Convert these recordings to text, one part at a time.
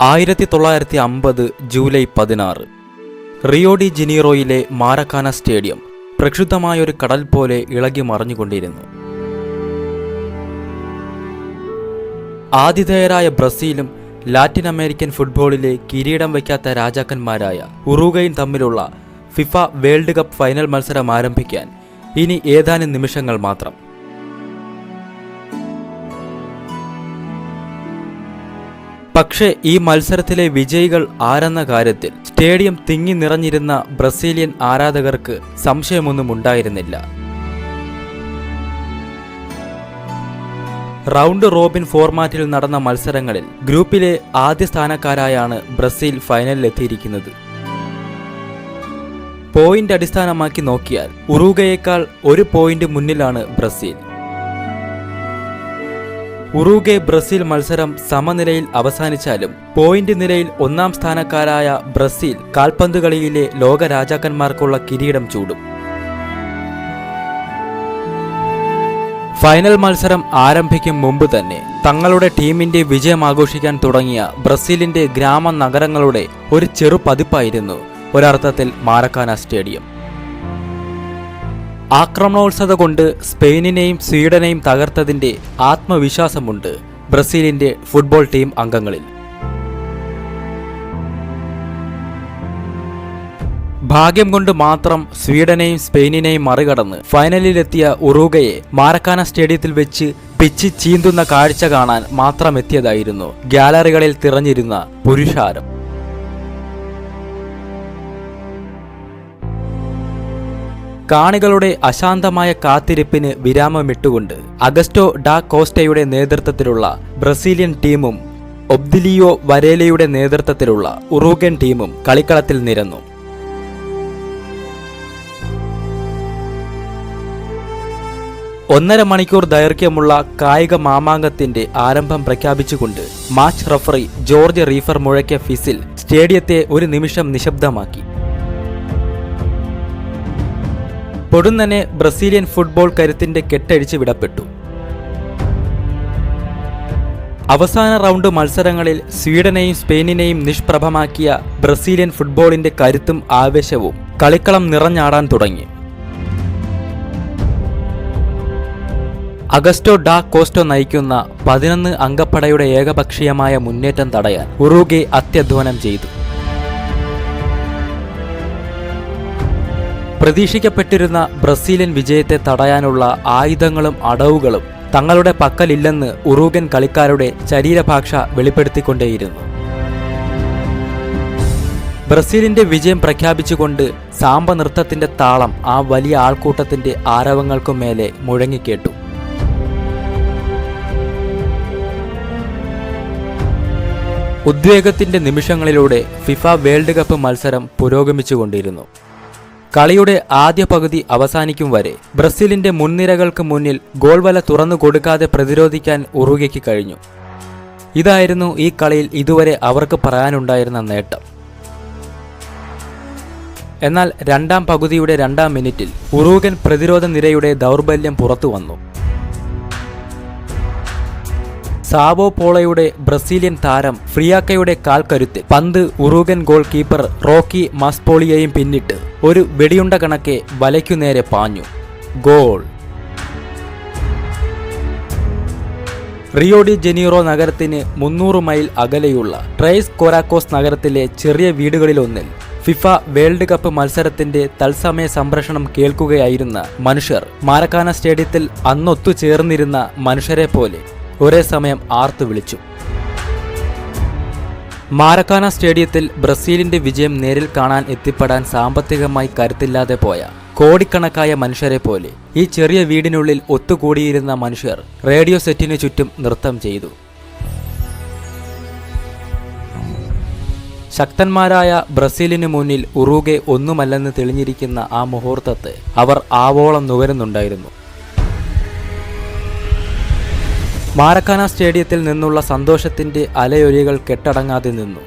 ആയിരത്തി തൊള്ളായിരത്തി അമ്പത് ജൂലൈ പതിനാറ്. റിയോ ഡി ജനീറോയിലെ മാരക്കാന സ്റ്റേഡിയം പ്രക്ഷുബ്ധമായൊരു കടൽ പോലെ ഇളകി മറിഞ്ഞുകൊണ്ടിരുന്നു. ആതിഥേയരായ ബ്രസീലും ലാറ്റിൻ അമേരിക്കൻ ഫുട്ബോളിലെ കിരീടം വയ്ക്കാത്ത രാജാക്കന്മാരായ ഉറുഗയും തമ്മിലുള്ള ഫിഫ വേൾഡ് കപ്പ് ഫൈനൽ മത്സരം ആരംഭിക്കാൻ ഇനി ഏതാനും നിമിഷങ്ങൾ മാത്രം. പക്ഷേ ഈ മത്സരത്തിലെ വിജയികൾ ആരെന്ന കാര്യത്തിൽ സ്റ്റേഡിയം തിങ്ങി നിറഞ്ഞിരുന്ന ബ്രസീലിയൻ ആരാധകർക്ക് സംശയമൊന്നും ഉണ്ടായിരുന്നില്ല റൗണ്ട് റോബിൻ ഫോർമാറ്റിൽ നടന്ന മത്സരങ്ങളിൽ ഗ്രൂപ്പിലെ ആദ്യ സ്ഥാനക്കാരായാണ് ബ്രസീൽ ഫൈനലിലെത്തിയിരിക്കുന്നത്. പോയിന്റ് അടിസ്ഥാനമാക്കി നോക്കിയാൽ ഉറുഗയേക്കാൾ ഒരു പോയിന്റ് മുന്നിലാണ് ബ്രസീൽ. ഉറുഗെ ബ്രസീൽ മത്സരം സമനിലയിൽ അവസാനിച്ചാലും പോയിന്റ് നിലയിൽ ഒന്നാം സ്ഥാനക്കാരായ ബ്രസീൽ കാൽപന്തുകളിയിലെ ലോക രാജാക്കന്മാർക്കുള്ള കിരീടം ചൂടും. ഫൈനൽ മത്സരം ആരംഭിക്കും മുമ്പ് തന്നെ തങ്ങളുടെ ടീമിന്റെ വിജയം ആഘോഷിക്കാൻ തുടങ്ങിയ ബ്രസീലിന്റെ ഗ്രാമ നഗരങ്ങളുടെ ഒരു ചെറുപതിപ്പായിരുന്നു ഒരർത്ഥത്തിൽ മാരക്കാന സ്റ്റേഡിയം. ആക്രമണോത്സവ കൊണ്ട് സ്പെയിനിനെയും സ്വീഡനെയും തകർത്തതിന്റെ ആത്മവിശ്വാസമുണ്ട് ബ്രസീലിന്റെ ഫുട്ബോൾ ടീം അംഗങ്ങളിൽ. ഭാഗ്യം കൊണ്ട് മാത്രം സ്വീഡനെയും സ്പെയിനിനെയും മറികടന്ന് ഫൈനലിലെത്തിയ ഉറൂഗയെ മാരക്കാന സ്റ്റേഡിയത്തിൽ വെച്ച് പിച്ച് ചീന്തുന്ന കാഴ്ച കാണാൻ മാത്രമെത്തിയതായിരുന്നു ഗ്യാലറികളിൽ തിറഞ്ഞിരുന്ന പുരുഷാരം. കാണികളുടെ അശാന്തമായ കാത്തിരിപ്പിന് വിരാമമിട്ടുകൊണ്ട് അഗസ്റ്റോ ഡാ കോസ്റ്റയുടെ നേതൃത്വത്തിലുള്ള ബ്രസീലിയൻ ടീമും ഒബ്ദിലിയോ വരേലയുടെ നേതൃത്വത്തിലുള്ള ഉറൂഗൻ ടീമും കളിക്കളത്തിൽ നിരന്നു. ഒന്നര മണിക്കൂർ ദൈർഘ്യമുള്ള കായിക മാമാങ്കത്തിന്റെ ആരംഭം പ്രഖ്യാപിച്ചുകൊണ്ട് മാച്ച് റഫറി ജോർജ് റീഫർ മുഴക്കിയ ഫിസിൽ സ്റ്റേഡിയത്തെ ഒരു നിമിഷം നിശബ്ദമാക്കി. പൊടുന്നനെ ബ്രസീലിയൻ ഫുട്ബോൾ കരുത്തിന്റെ കെട്ടഴിച്ച് വിടപ്പെട്ടു. അവസാന റൗണ്ട് മത്സരങ്ങളിൽ സ്വീഡനെയും സ്പെയിനിനെയും നിഷ്പ്രഭമാക്കിയ ബ്രസീലിയൻ ഫുട്ബോളിന്റെ കരുത്തും ആവേശവും കളിക്കളം നിറഞ്ഞാടാൻ തുടങ്ങി. അഗസ്റ്റോ ഡാ കോസ്റ്റോ നയിക്കുന്ന പതിനൊന്ന് അംഗപ്പടയുടെ ഏകപക്ഷീയമായ മുന്നേറ്റം തടയാൻ ഉറുഗെ അത്യധ്വാനം ചെയ്തു. പ്രതീക്ഷിക്കപ്പെട്ടിരുന്ന ബ്രസീലിയൻ വിജയത്തെ തടയാനുള്ള ആയുധങ്ങളും അടവുകളും തങ്ങളുടെ പക്കലില്ലെന്ന് ഉറൂഗൻ കളിക്കാരുടെ ശരീരഭാഷ വെളിപ്പെടുത്തിക്കൊണ്ടേയിരുന്നു. ബ്രസീലിന്റെ വിജയം പ്രഖ്യാപിച്ചുകൊണ്ട് സാമ്പ നൃത്തത്തിന്റെ താളം ആ വലിയ ആൾക്കൂട്ടത്തിന്റെ ആരവങ്ങൾക്കു മേലെ മുഴങ്ങിക്കേട്ടു. ഉദ്വേഗത്തിന്റെ നിമിഷങ്ങളിലൂടെ ഫിഫ വേൾഡ് കപ്പ് മത്സരം പുരോഗമിച്ചുകൊണ്ടിരുന്നു. കളിയുടെ ആദ്യ പകുതി അവസാനിക്കും വരെ ബ്രസീലിന്റെ മുൻനിരകൾക്ക് മുന്നിൽ ഗോൾ വല തുറന്നു കൊടുക്കാതെ പ്രതിരോധിക്കാൻ ഉറുഗയ്ക്ക് കഴിഞ്ഞു. ഇതായിരുന്നു ഈ കളിയിൽ ഇതുവരെ അവർക്ക് പറയാനുണ്ടായിരുന്ന നേട്ടം. എന്നാൽ രണ്ടാം പകുതിയുടെ രണ്ടാം മിനിറ്റിൽ ഉറൂഗൻ പ്രതിരോധ നിരയുടെ ദൗർബല്യം പുറത്തു വന്നു സാവോ പോളയുടെ ബ്രസീലിയൻ താരം ഫ്രിയാക്കയുടെ കാൽക്കരുത്ത് പന്ത് ഉറുഗൻ ഗോൾ കീപ്പർ റോക്കി മാസ്പോളിയെയും പിന്നിട്ട്. ഒരു വെടിയുണ്ട കണക്കെ വലയ്ക്കു നേരെ പാഞ്ഞു. ഗോൾ. റിയോ ഡി ജനീറോ നഗരത്തിന് മുന്നൂറ് മൈൽ അകലെയുള്ള ട്രൈസ് കൊരാക്കോസ് നഗരത്തിലെ ചെറിയ വീടുകളിലൊന്നിൽ ഫിഫ വേൾഡ് കപ്പ് മത്സരത്തിന്റെ തത്സമയ സംപ്രേഷണം കേൾക്കുകയായിരുന്ന മനുഷ്യർ. മാരക്കാന സ്റ്റേഡിയത്തിൽ അന്നൊത്തു ചേർന്നിരുന്ന മനുഷ്യരെ പോലെ ഒരേ സമയം ആർത്തു വിളിച്ചു. മാരക്കാന സ്റ്റേഡിയത്തിൽ ബ്രസീലിന്റെ വിജയം നേരിൽ കാണാൻ എത്തിപ്പെടാൻ സാമ്പത്തികമായി കരുത്തില്ലാതെ പോയ കോടിക്കണക്കായ മനുഷ്യരെ പോലെ ഈ ചെറിയ വീടിനുള്ളിൽ ഒത്തുകൂടിയിരുന്ന മനുഷ്യർ റേഡിയോ സെറ്റിനു ചുറ്റും നൃത്തം ചെയ്തു. ശക്തന്മാരായ ബ്രസീലിന് മുന്നിൽ ഉറുഗെ ഒന്നുമല്ലെന്ന് തെളിഞ്ഞിരിക്കുന്ന ആ മുഹൂർത്തത്തെ അവർ ആവോളം നുകരുന്നുണ്ടായിരുന്നു. മാരക്കാന സ്റ്റേഡിയത്തിൽ നിന്നുള്ള സന്തോഷത്തിന്റെ അലയൊലികൾ കെട്ടടങ്ങാതെ നിന്നു.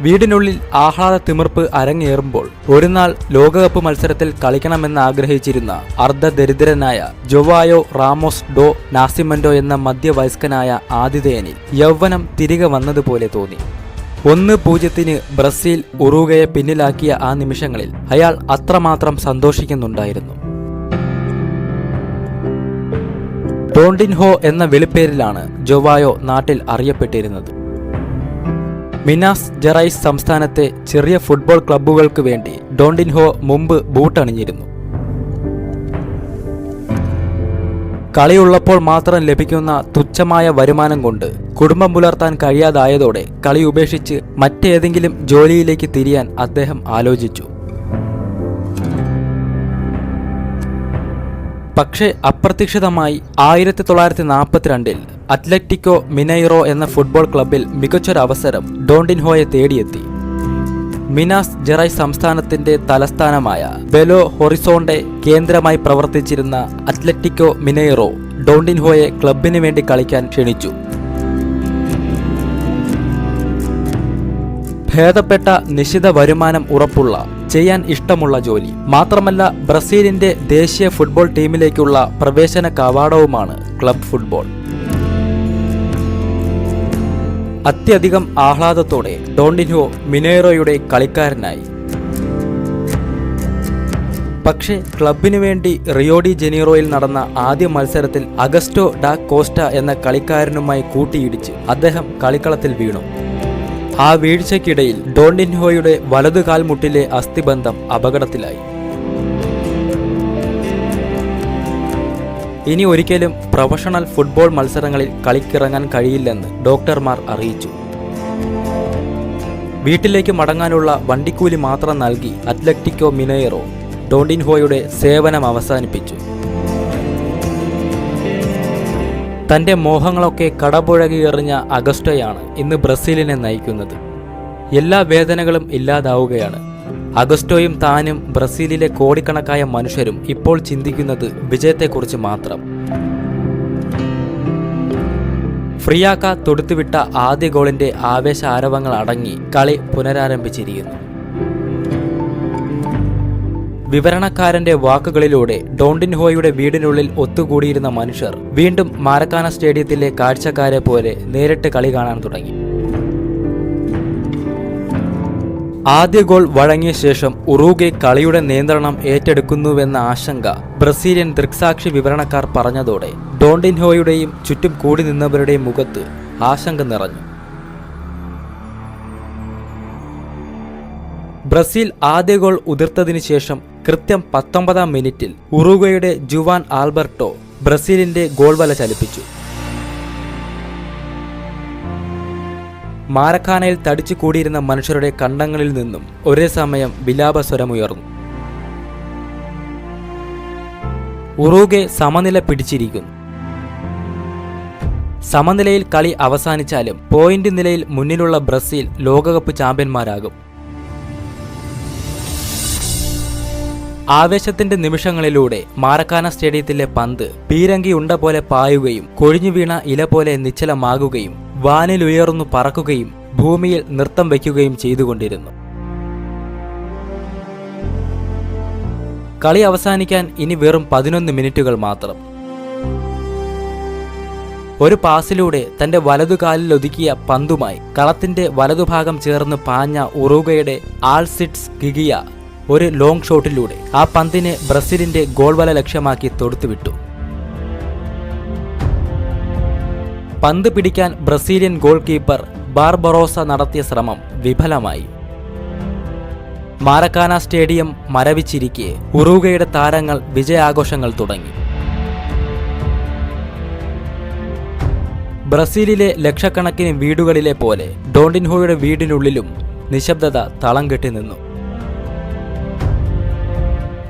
വീടിനുള്ളിൽ ആഹ്ലാദ തിമിർപ്പ് അരങ്ങേറുമ്പോൾ ഒരുനാൾ ലോകകപ്പ് മത്സരത്തിൽ കളിക്കണമെന്ന് ആഗ്രഹിച്ചിരുന്ന അർദ്ധദരിദ്രനായ ജൊവായോ റാമോസ് ഡോ നാസിമൻഡോ എന്ന മധ്യവയസ്കനായ ആതിഥേയനിൽ യൗവനം തിരികെ വന്നതുപോലെ തോന്നി. ഒന്ന് പൂജ്യത്തിന് ബ്രസീൽ ഉറുഗയെ പിന്നിലാക്കിയ ആ നിമിഷങ്ങളിൽ അയാൾ അത്രമാത്രം സന്തോഷിക്കുന്നുണ്ടായിരുന്നു. ടോണ്ടിൻഹോ എന്ന വിളിപ്പേരിലാണ് ജൊവായോ നാട്ടിൽ അറിയപ്പെട്ടിരുന്നത്. മിനാസ് ജെറൈസ് സംസ്ഥാനത്തെ ചെറിയ ഫുട്ബോൾ ക്ലബ്ബുകൾക്ക് വേണ്ടി ഡോണ്ടിൻഹോ മുമ്പ് ബൂട്ടണിഞ്ഞിരുന്നു. കളിയുള്ളപ്പോൾ മാത്രം ലഭിക്കുന്ന തുച്ഛമായ വരുമാനം കൊണ്ട് കുടുംബം പുലർത്താൻ കഴിയാതായതോടെ കളി ഉപേക്ഷിച്ച് മറ്റേതെങ്കിലും ജോലിയിലേക്ക് തിരിയാൻ അദ്ദേഹം ആലോചിച്ചു. പക്ഷേ അപ്രതീക്ഷിതമായി ആയിരത്തി തൊള്ളായിരത്തി നാൽപ്പത്തിരണ്ടിൽ അത്ലറ്റിക്കോ മിനൈറോ എന്ന ഫുട്ബോൾ ക്ലബിൽ മികച്ചൊരവസരം ഡോണ്ടിൻഹോയെ തേടിയെത്തി. മിനാസ് ജെറൈ സംസ്ഥാനത്തിന്റെ തലസ്ഥാനമായ ബെലോ ഹൊറിസോണ്ടെ കേന്ദ്രമായി പ്രവർത്തിച്ചിരുന്ന അത്ലറ്റിക്കോ മിനൈറോ ഡോണ്ടിൻഹോയെ ക്ലബിന് വേണ്ടി കളിക്കാൻ ക്ഷണിച്ചു. ഭേദപ്പെട്ട നിശ്ചിത വരുമാനം ഉറപ്പുള്ള ചെയ്യാൻ ഇഷ്ടമുള്ള ജോലി. മാത്രമല്ല ബ്രസീലിന്റെ ദേശീയ ഫുട്ബോൾ ടീമിലേക്കുള്ള പ്രവേശന കവാടവുമാണ് ക്ലബ് ഫുട്ബോൾ. അത്യധികം ആഹ്ലാദത്തോടെ ഡോണ്ടിനോ മിനേറോയുടെ കളിക്കാരനായി. പക്ഷേ ക്ലബിനു വേണ്ടി റിയോഡി ജനീറോയിൽ നടന്ന ആദ്യ മത്സരത്തിൽ അഗസ്റ്റോ ഡാ കോസ്റ്റ എന്ന കളിക്കാരനുമായി കൂട്ടിയിടിച്ച് അദ്ദേഹം കളിക്കളത്തിൽ വീണു. ആ വീഴ്ചയ്ക്കിടയിൽ ഡോണ്ടിൻഹോയുടെ വലതു കാൽമുട്ടിലെ അസ്ഥിബന്ധം അപകടത്തിലായി. ഇനി ഒരിക്കലും പ്രൊഫഷണൽ ഫുട്ബോൾ മത്സരങ്ങളിൽ കളിക്കിറങ്ങാൻ കഴിയില്ലെന്ന് ഡോക്ടർമാർ അറിയിച്ചു. വീട്ടിലേക്ക് മടങ്ങാനുള്ള വണ്ടിക്കൂലി മാത്രം നൽകി അത്ലറ്റിക്കോ മിനേറോ ഡോണ്ടിൻഹോയുടെ സേവനം അവസാനിപ്പിച്ചു. തന്റെ മോഹങ്ങളൊക്കെ കടപുഴകി എറിഞ്ഞ അഗസ്റ്റോയാണ് ഇന്ന് ബ്രസീലിനെ നയിക്കുന്നത്. എല്ലാ വേദനകളും ഇല്ലാതാവുകയാണ്. അഗസ്റ്റോയും താനും ബ്രസീലിലെ കോടിക്കണക്കായ മനുഷ്യരും ഇപ്പോൾ ചിന്തിക്കുന്നത് വിജയത്തെക്കുറിച്ച് മാത്രം. ഫ്രിയാക്ക തൊടുത്തുവിട്ട ആദ്യ ഗോളിന്റെ ആവേശ ആരവങ്ങൾ അടങ്ങി കളി പുനരാരംഭിച്ചിരിക്കുന്നു. വിവരണക്കാരന്റെ വാക്കുകളിലൂടെ ഡോണ്ടിൻഹോയുടെ വീടിനുള്ളിൽ ഒത്തുകൂടിയിരുന്ന മനുഷ്യർ വീണ്ടും മാരക്കാന സ്റ്റേഡിയത്തിലെ കാഴ്ചക്കാരെ പോലെ നേരിട്ട് കളി കാണാൻ തുടങ്ങി. ആദ്യ ഗോൾ വഴങ്ങിയ ശേഷം ഉറൂഗെ കളിയുടെ നിയന്ത്രണം ഏറ്റെടുക്കുന്നുവെന്ന ആശങ്ക ബ്രസീലിയൻ ദൃക്സാക്ഷി വിവരണക്കാർ പറഞ്ഞതോടെ ഡോണ്ടിൻഹോയുടെയും ചുറ്റും കൂടി നിന്നവരുടെയും മുഖത്ത് ആശങ്ക നിറഞ്ഞു. ബ്രസീൽ ആദ്യ ഗോൾ ഉതിർത്തതിനു ശേഷം കൃത്യം പത്തൊമ്പതാം മിനിറ്റിൽ ഉറുഗയുടെ ജുവാൻ ആൽബർട്ടോ ബ്രസീലിന്റെ ഗോൾ വല ചലിപ്പിച്ചു. മാരഖാനയിൽ തടിച്ചു കൂടിയിരുന്ന മനുഷ്യരുടെ കണ്ടങ്ങളിൽ നിന്നും ഒരേ സമയം വിലാപസ്വരമുയർന്നു. ഉറുഗെ സമനില പിടിച്ചിരിക്കുന്നു. സമനിലയിൽ കളി അവസാനിച്ചാലും പോയിന്റ് നിലയിൽ മുന്നിലുള്ള ബ്രസീൽ ലോകകപ്പ് ചാമ്പ്യന്മാരാകും. ആവേശത്തിന്റെ നിമിഷങ്ങളിലൂടെ മാറക്കാന സ്റ്റേഡിയത്തിലെ പന്ത് പീരങ്കി ഉണ്ട പോലെ പായുകയും കൊഴിഞ്ഞു വീണ ഇല പോലെ നിശ്ചലമാകുകയും വാനിലുയർന്നു പറക്കുകയും ഭൂമിയിൽ നൃത്തം വയ്ക്കുകയും ചെയ്തുകൊണ്ടിരുന്നു. കളി അവസാനിക്കാൻ ഇനി വെറും പതിനൊന്ന് മിനിറ്റുകൾ മാത്രം. ഒരു പാസിലൂടെ തന്റെ വലതുകാലിൽ ഒതുക്കിയ പന്തുമായി കളത്തിന്റെ വലതുഭാഗം ചേർന്ന് പാഞ്ഞ ഉറുഗയുടെ ആൾസിറ്റ്സ് ഗിഗിയ ഒരു ലോങ് ഷോട്ടിലൂടെ ആ പന്തിനെ ബ്രസീലിന്റെ ഗോൾ വല ലക്ഷ്യമാക്കി തൊടുത്തുവിട്ടു. പന്ത് പിടിക്കാൻ ബ്രസീലിയൻ ഗോൾ കീപ്പർ ബാർബറോസ നടത്തിയ ശ്രമം വിഫലമായി. മാരക്കാന സ്റ്റേഡിയം മരവിച്ചിരിക്കെ ഉറൂഗയുടെ താരങ്ങൾ വിജയാഘോഷങ്ങൾ തുടങ്ങി. ബ്രസീലിലെ ലക്ഷക്കണക്കിന് വീടുകളിലെ പോലെ ഡോണ്ടിൻഹോയുടെ വീടിനുള്ളിലും നിശബ്ദത തളം കെട്ടി നിന്നു.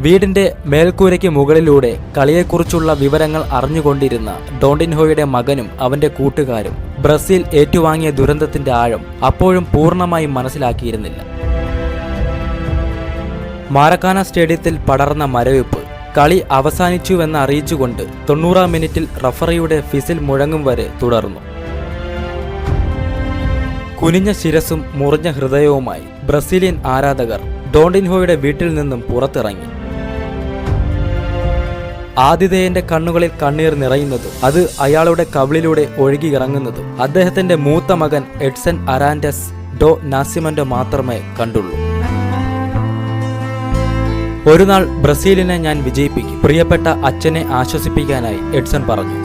വീടിന്റെ മേൽക്കൂരയ്ക്ക് മുകളിലൂടെ കളിയെക്കുറിച്ചുള്ള വിവരങ്ങൾ അറിഞ്ഞുകൊണ്ടിരുന്ന ഡോണ്ടിൻഹോയുടെ മകനും അവന്റെ കൂട്ടുകാരും ബ്രസീൽ ഏറ്റുവാങ്ങിയ ദുരന്തത്തിന്റെ ആഴം അപ്പോഴും പൂർണമായും മനസ്സിലാക്കിയിരുന്നില്ല. മാരക്കാന സ്റ്റേഡിയത്തിൽ പടർന്ന മരവിപ്പ് കളി അവസാനിച്ചുവെന്ന് അറിയിച്ചുകൊണ്ട് തൊണ്ണൂറാം മിനിറ്റിൽ റഫറിയുടെ ഫിസിൽ മുഴങ്ങും വരെ തുടർന്നു. കുനിഞ്ഞ ശിരസും മുറിഞ്ഞ ഹൃദയവുമായി ബ്രസീലിയൻ ആരാധകർ ഡോണ്ടിൻഹോയുടെ വീട്ടിൽ നിന്നും പുറത്തിറങ്ങി. ആതിഥേയന്റെ കണ്ണുകളിൽ കണ്ണീർ നിറയുന്നതും അത് അയാളുടെ കവിളിലൂടെ ഒഴുകിയിറങ്ങുന്നതും അദ്ദേഹത്തിന്റെ മൂത്ത മകൻ എഡ്സൺ അരാൻഡസ് ഡോ നാസിമന്റെ മാത്രമേ കണ്ടുള്ളൂ. ഒരു നാൾ ബ്രസീലിനെ ഞാൻ വിജയിപ്പിക്കും. പ്രിയപ്പെട്ട അച്ഛനെ ആശ്വസിപ്പിക്കാനായി എഡ്സൺ പറഞ്ഞു.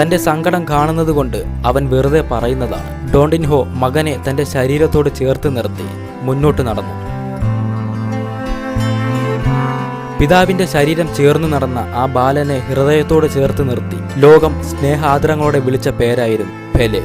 തന്റെ സങ്കടം കാണുന്നതുകൊണ്ട് അവൻ വെറുതെ പറയുന്നതാണ്. ഡോണ്ടിൻഹോ മകനെ തന്റെ ശരീരത്തോട് ചേർത്ത് നിർത്തി മുന്നോട്ട് നടന്നു. പിതാവിന്റെ ശരീരം ചേർന്നു നടന്ന ആ ബാലനെ ഹൃദയത്തോട് ചേർത്ത് നിർത്തി. ലോകം സ്നേഹാദരങ്ങളോടെ വിളിച്ച പേരായിരുന്നു പെലെ